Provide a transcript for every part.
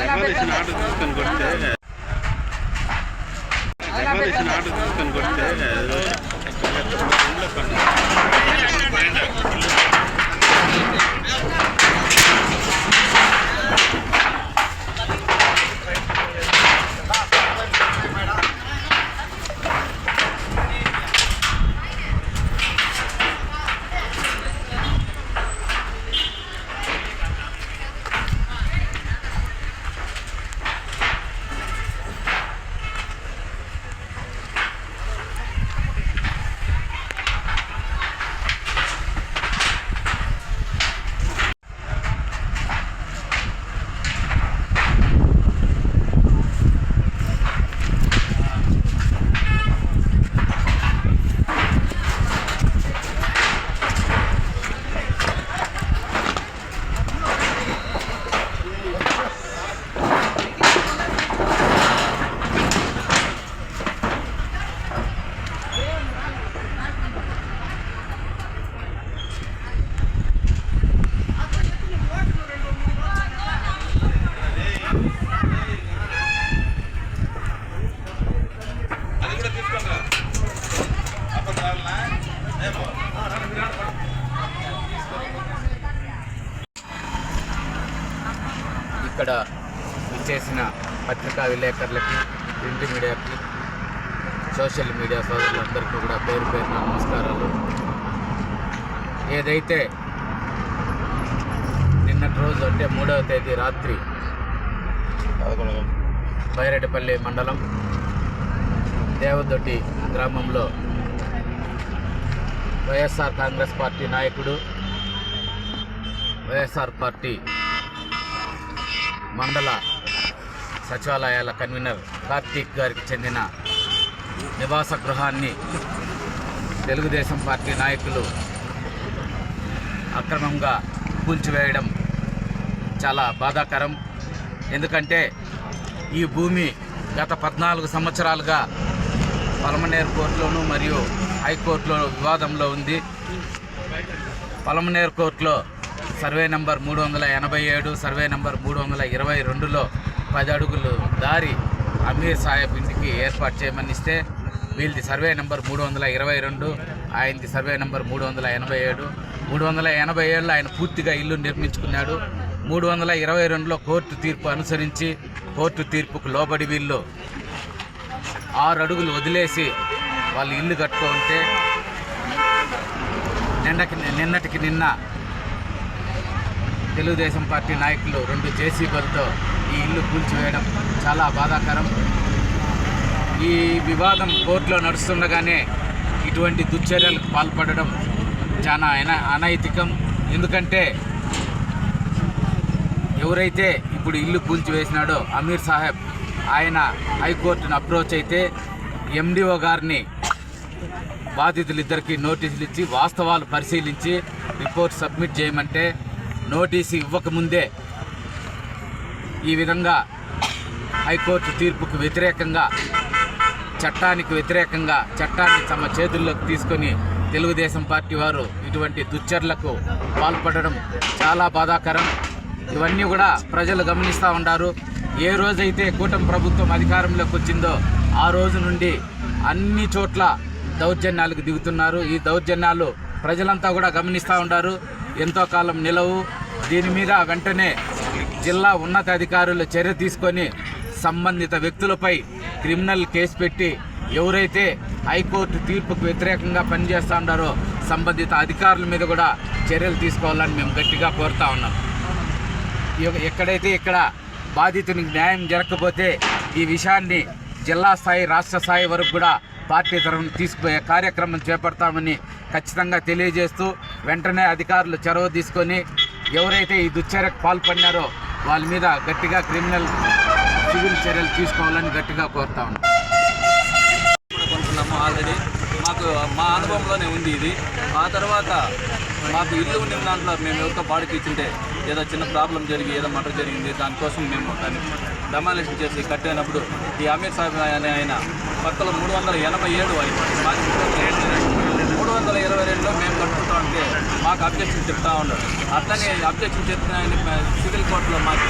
Recommendation order ತಂದು ಕೊಡ್ತೆ recommendation order ತಂದು ಕೊಡ್ತೆ ಇಲ್ಲ ఇక్కడ విచ్చేసిన పత్రికా విలేకరులకి ప్రింట్ మీడియాకి సోషల్ మీడియా సోదరులందరికీ కూడా పేరు పేరున నమస్కారాలు. ఏదైతే నిన్నటి రోజు అంటే మూడవ తేదీ రాత్రి బైరెడ్డిపల్లి మండలం దేవదొడ్డి గ్రామంలో వైఎస్ఆర్ కాంగ్రెస్ పార్టీ నాయకుడు వైఎస్ఆర్ పార్టీ మండల సచివాలయాల కన్వీనర్ కార్తీక్ గారికి చెందిన నివాస గృహాన్ని తెలుగుదేశం పార్టీ నాయకులు అక్రమంగా కూల్చివేయడం చాలా బాధాకరం. ఎందుకంటే ఈ భూమి గత పద్నాలుగు సంవత్సరాలుగా పలమనేరు కోర్టులోను మరియు హైకోర్టులో వివాదంలో ఉంది. పలమనేరు కోర్టులో సర్వే నెంబర్ మూడు వందల ఎనభై ఏడు సర్వే నెంబర్ మూడు వందల ఇరవై రెండులో పది అడుగులు దారి అమీర్ సాహెబ్ ఇంటికి ఏర్పాటు చేయమని ఇస్తే వీళ్ళది సర్వే నెంబర్ మూడు వందల ఇరవై రెండు ఆయనది సర్వే నంబర్ మూడు వందల ఎనభై ఏడు. మూడు వందల ఎనభై ఏడులో ఆయన పూర్తిగా ఇల్లు నిర్మించుకున్నాడు. మూడు వందల ఇరవై రెండులో కోర్టు తీర్పు అనుసరించి కోర్టు తీర్పుకు లోబడి వీళ్ళు ఆరు అడుగులు వదిలేసి వాళ్ళు ఇల్లు కట్టుకుంటే నిన్నకి నిన్నటికి నిన్న తెలుగుదేశం పార్టీ నాయకులు రెండు జేసీబీలతో ఈ ఇల్లు కూల్చివేయడం చాలా బాధాకరం. ఈ వివాదం కోర్టులో నడుస్తుండగానే ఇటువంటి దుశ్చర్యలకు పాల్పడడం చాలా అన అనైతికం. ఎందుకంటే ఎవరైతే ఇప్పుడు ఇల్లు కూల్చివేసినాడో అమీర్ సాహెబ్ ఆయన హైకోర్టును అప్రోచ్ అయితే ఎండిఓ గారిని బాధితులిద్దరికీ నోటీసులు ఇచ్చి వాస్తవాలు పరిశీలించి రిపోర్ట్ సబ్మిట్ చేయమంటే నోటీసు ఇవ్వకముందే ఈ విధంగా హైకోర్టు తీర్పుకు వ్యతిరేకంగా చట్టానికి వ్యతిరేకంగా చట్టాన్ని తమ చేతుల్లోకి తీసుకొని తెలుగుదేశం పార్టీ వారు ఇటువంటి దుశ్చర్లకు పాల్పడడం చాలా బాధాకరం. ఇవన్నీ కూడా ప్రజలు గమనిస్తూ ఉన్నారు ఏ రోజైతే కూటమి ప్రభుత్వం అధికారంలోకి వచ్చిందో ఆ రోజు నుండి అన్ని చోట్ల దౌర్జన్యాలకు దిగుతున్నారు. ఈ దౌర్జన్యాలు ప్రజలంతా కూడా గమనిస్తూ ఉన్నారు ఎంతో కాలం నిలవు. దీని మీద వెంటనే జిల్లా ఉన్నతాధికారులు చర్య తీసుకొని సంబంధిత వ్యక్తులపై క్రిమినల్ కేసు పెట్టి ఎవరైతే హైకోర్టు తీర్పుకు వ్యతిరేకంగా పనిచేస్తూ ఉన్నారో సంబంధిత అధికారుల మీద కూడా చర్యలు తీసుకోవాలని మేము గట్టిగా కోరుతా ఉన్నాం. ఎక్కడైతే ఇక్కడ బాధితునికి న్యాయం జరగకపోతే ఈ విషయాన్ని జిల్లా స్థాయి రాష్ట్ర స్థాయి వరకు కూడా పార్టీ తరఫున తీసుకుపోయే కార్యక్రమం చేపడతామని ఖచ్చితంగా తెలియజేస్తూ వెంటనే అధికారులు చొరవ తీసుకొని ఎవరైతే ఈ దుశ్చర్యకు పాల్పడినారో వాళ్ళ మీద గట్టిగా క్రిమినల్ సివిల్ చర్యలు తీసుకోవాలని గట్టిగా కోరుతా ఉన్నాం. ఆల్రెడీ. మాకు మా అనుభవంలోనే ఉంది ఇది. ఆ తర్వాత మాకు ఇల్లు ఉన్న దాంట్లో మేము ఎవరితో బాడీకి ఇచ్చింటే ఏదో చిన్న ప్రాబ్లం జరిగి ఏదో మటర్ జరిగింది దానికోసం మేము దాన్ని డెమాలిషన్ చేసి కట్టేనప్పుడు ఈ అమీర్ సాహెబ్ అనే ఆయన పక్కలో మూడు వందల ఎనభై ఏడు ఆయన మాకు మూడు వందల ఇరవై రెండులో మేము కట్టుకుంటా ఉంటే మాకు అబ్జెక్షన్ చెప్తా ఉన్నాడు. అట్లనే అబ్జెక్షన్ చెప్పిన సివిల్ కోర్టులో మాకు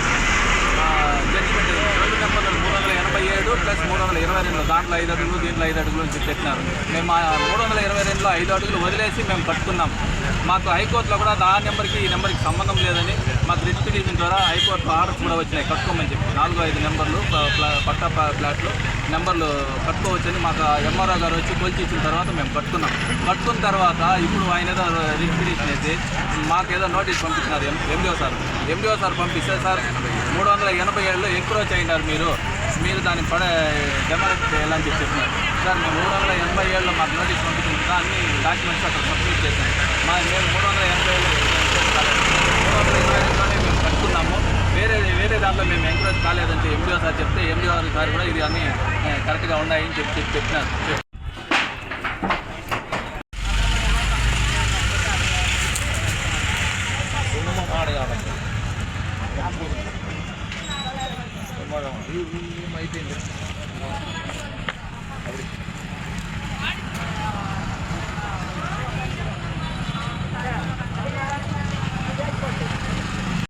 ముప్పై ఏడు ప్లస్ మూడు వందల ఇరవై రెండు దాంట్లో ఐదు అడుగులు దీంట్లో ఐదు అడుగులు అని చెప్పి పెట్టినారు. మేము ఆ మూడు వందల ఇరవై రెండులో ఐదు అడుగులు వదిలేసి మేము పట్టుకున్నాం మాకు హైకోర్టులో కూడా ఆ నెంబర్కి ఈ నెంబర్కి సంబంధం లేదని మాకు రిట్ పిటిషన్ ద్వారా హైకోర్టు ఆర్డర్స్ కూడా వచ్చినాయి. కట్టుకోమని చెప్పి నాలుగు ఐదు నెంబర్లు పట్ట ఫ్లాట్లు పట్టా నెంబర్లు కట్టుకోవచ్చని మాకు ఎంఆర్ఓ గారు వచ్చి కొలిచి ఇచ్చిన తర్వాత మేము కట్టుకున్నాం. కట్టుకున్న తర్వాత ఇప్పుడు ఆయన ఏదో రిట్ పిటిషన్ వేసి మాకేదో నోటీస్ పంపించినారు ఎండిఓ సార్. ఎండిఓ సార్ పంపిస్తే సార్ మూడు వందల ఎనభై ఏడులో ఎంక్రోచ్ అయినారు మీరు. మీరు దాన్ని పడే డెమాలిట్ చేయాలని చెప్పి చెప్పినారు. సార్ మేము మూడు వందల ఎనభై ఏళ్ళు మాకు నోటీస్ పంపించింది అన్ని డాక్యుమెంట్స్ అక్కడ సబ్మిట్ చేశాం మా మేము మూడు వందల ఎనభై ఏళ్ళు మూడు వందల ఇరవై రెండులోనే మేము కట్టుకున్నాము. వేరే వేరే దాంట్లో మేము ఎంకరేజ్ కాలేదని చెప్పి ఎండిఓ సార్ చెప్తే ఎండిఓ సార్ కూడా ఇది అన్నీ కరెక్ట్గా eh, ఉన్నాయని చెప్పి చెప్పి చెప్పినారు. hindi maipin.